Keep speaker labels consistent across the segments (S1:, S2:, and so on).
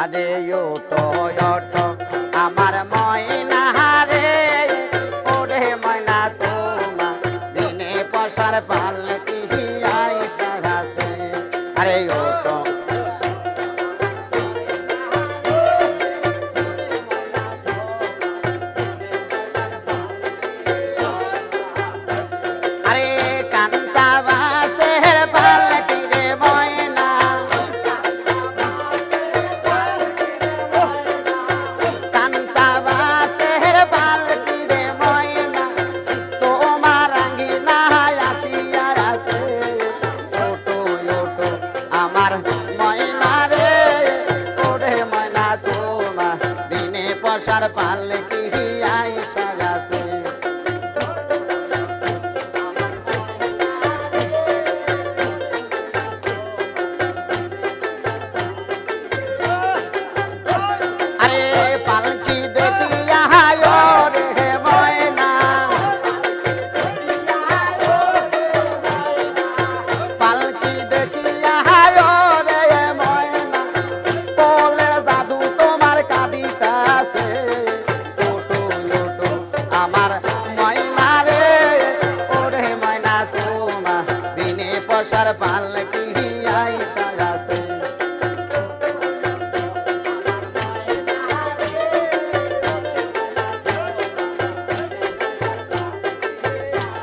S1: আরে ওটো ওটো আমার পশার পালকি পালকি রে ময়না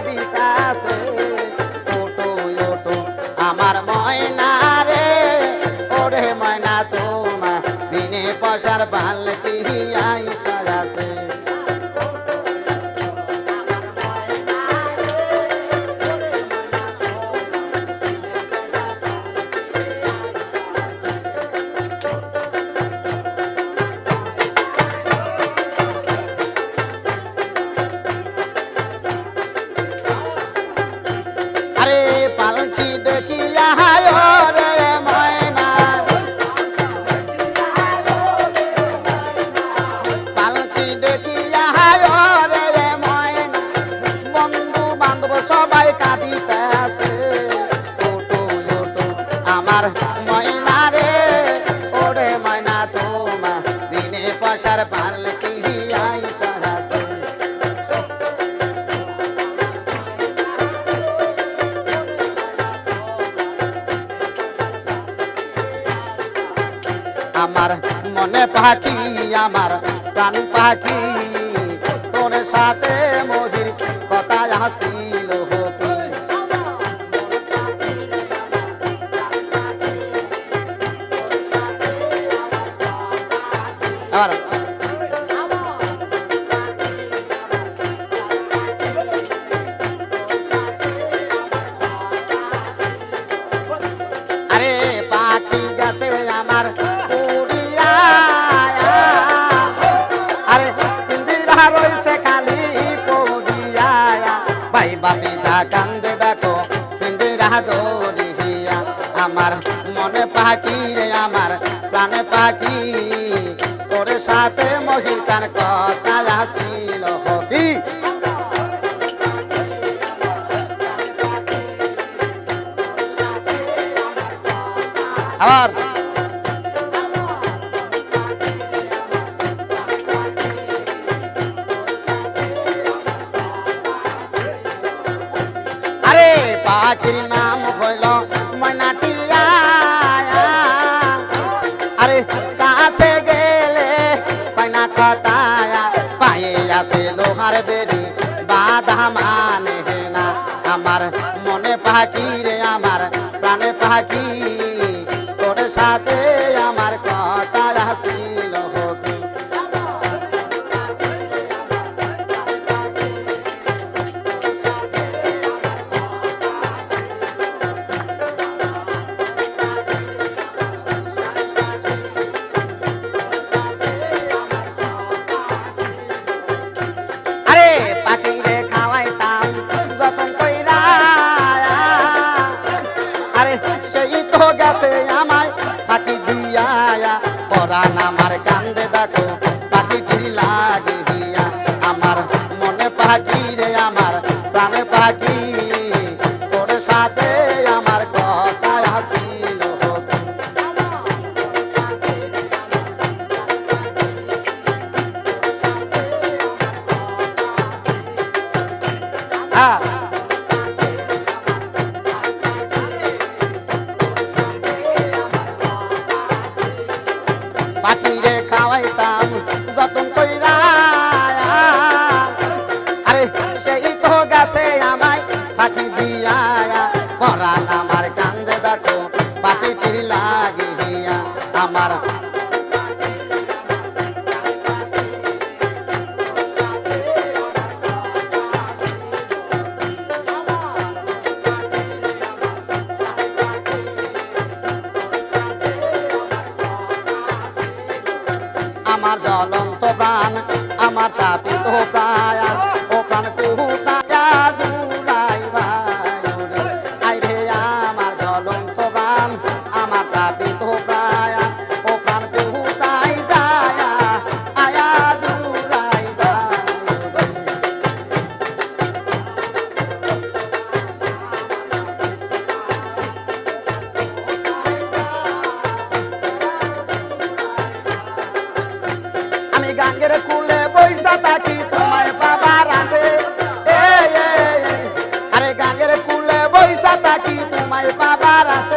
S1: সবাই পয়সার পালকি আইসা আছে আমার মনে পাখি, আমার প্রাণ পাখি, তোর সাথে মহির কথা আসিল আমার আরে পিঞ্জিরা রইছে খালি পড়িয়া ভাই বাপিটা কান্দে দেখো পিঞ্জিরা দৌড়িয়া। আমার মনে পাখি রে, আমার প্রাণে পাখি। তোর সাথে মহির কথা আসিল হকি আবার পাখির নাম হইল ময়নাটিয়া আরে কাছে গেলে কয়না কথায়া, পায়ে আছে লোহার বেরি বাধা মানে না। আমার মনে পাখি রে, আমার প্রাণে পাখি, তোর সাথে আমার পাখি রে আমার প্রাণে পাখি। তোর সাথে হ্যাঁ। যতন কইরা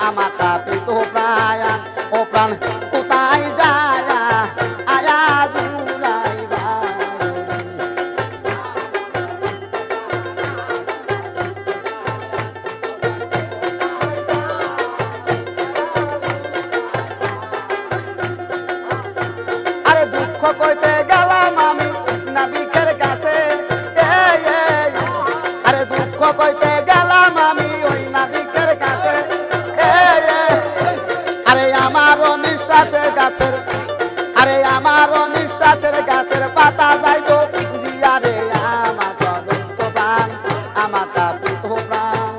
S1: আমার তাপে তো প্রায় ও প্রাণ কোথায় যায়? আয়া জুলাই আরে দুঃখ কইতে গাছের, আরে আমার নিঃশ্বাসের গাছের পাতা যাইতো জিয়া রে আমার চলন্ত প্রাণ আমার তাপিত প্রাণ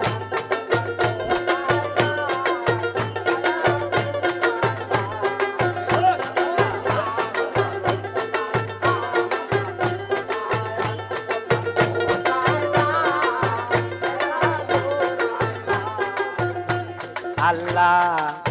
S1: আল্লাহ